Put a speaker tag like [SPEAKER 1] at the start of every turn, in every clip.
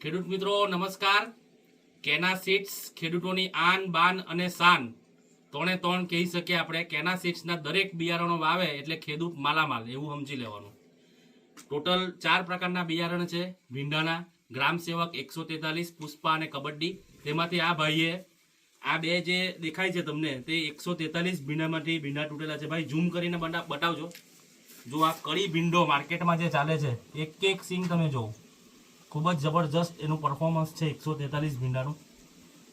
[SPEAKER 1] ખેડૂત મિત્રો, નમસ્કાર. કેના સીડ્સ ખેડૂતોની આન, બાન અને શાન ત્રણે ત્રણ કહી શકીએ આપણે, કેના સીડ્સના દરેક બિયારણો વાવે એટલે ખેડૂત માલામાલ, એવું સમજી લેવાનું. ટોટલ ચાર પ્રકારના બિયારણ છે, ભીંડાના, ગ્રામ સેવક એકસો તેતાલીસ, પુષ્પા અને કબડ્ડી. તેમાંથી આ ભાઈએ, આ બે જે દેખાય છે તમને, તે એકસો તેતાલીસ ભીંડામાંથી ભીંડા તૂટેલા છે. ભાઈ ઝૂમ કરીને બતાવજો. જો આ કડી ભીંડો માર્કેટમાં જે ચાલે છે એક એક સિંગ તમે જોવો. ખૂબ જ જબરજસ્ત એનું પરફોર્મન્સ છે એકસો તેતાલીસ ભીંડાનું.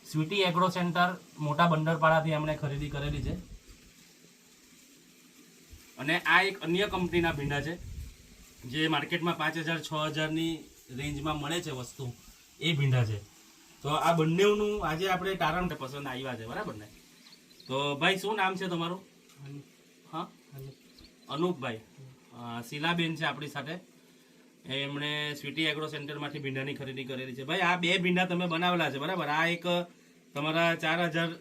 [SPEAKER 1] સ્વીટી એગ્રો સેન્ટર મોટા બંદરપાડાથી એમણે ખરીદી કરેલી છે. અને આ એક અન્ય કંપનીના ભીંડા છે જે માર્કેટમાં પાંચ હજાર છ હજારની રેન્જમાં મળે છે વસ્તુ એ ભીંડા છે. તો આ બંનેનું આજે આપણે તારણ પસંદ આવ્યા છે બરાબર ને? તો ભાઈ શું નામ છે તમારું? હા? અનુપભાઈ. શીલાબેન છે આપણી સાથે. એમણે સ્વીટી એગ્રો સેન્ટરમાંથી ભીંડાની ખરીદી કરેલી છે. ભાઈ આ બે ભીંડા તમે બનાવેલા છે બરાબર? આ એક તમારા ચાર હજાર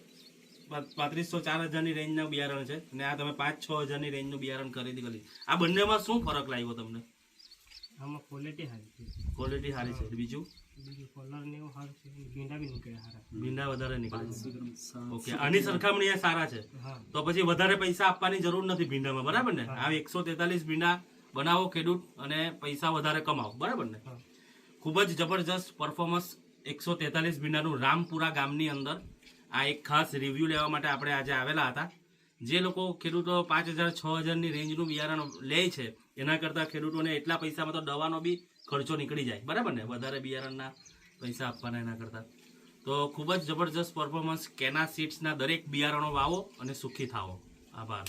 [SPEAKER 1] પાંત્રીસો ચાર હજારની રેન્જના બિયારણ છે અને આ તમે પાંચ છ હજારની રેન્જનું બિયારણ ખરીદી કરી. આ બંનેમાં શું ફરક લાગ્યો તમને?
[SPEAKER 2] આમાં ક્વોલિટી સારી છે.
[SPEAKER 1] ક્વોલિટી સારી છે. બીજું?
[SPEAKER 2] બીજું કલર ને એવું સારું છે. ભીંડા બી નીકળે સારા.
[SPEAKER 1] ભીંડા વધારે નીકળે ઓકે. આની સરખામણી સારા છે. તો પછી વધારે પૈસા આપવાની જરૂર નથી ભીંડામાં બરાબર ને? આ એકસો તેતાલીસ ભીંડા બનાવો ખેડૂત અને પૈસા વધારે કમાવો. બરાબર ને? ખૂબ જ જબરજસ્ત પરફોર્મન્સ એકસો તેતાલીસ ભીંડાનું રામપુરા ગામની અંદર આ એક ખાસ રિવ્યૂ લેવા માટે આપણે આજે આવેલા હતા. જે લોકો ખેડૂતો પાંચ હજાર છ હજારની રેન્જનું બિયારણ લે છે એના કરતાં ખેડૂતોને એટલા પૈસામાં તો દવાનો બી ખર્ચો નીકળી જાય. બરાબર ને? વધારે બિયારણના પૈસા આપવાના એના કરતાં. તો ખૂબ જ જબરજસ્ત પરફોર્મન્સ કેના સીડ્સના દરેક બિયારણો વાવો અને સુખી થાવો. આભાર.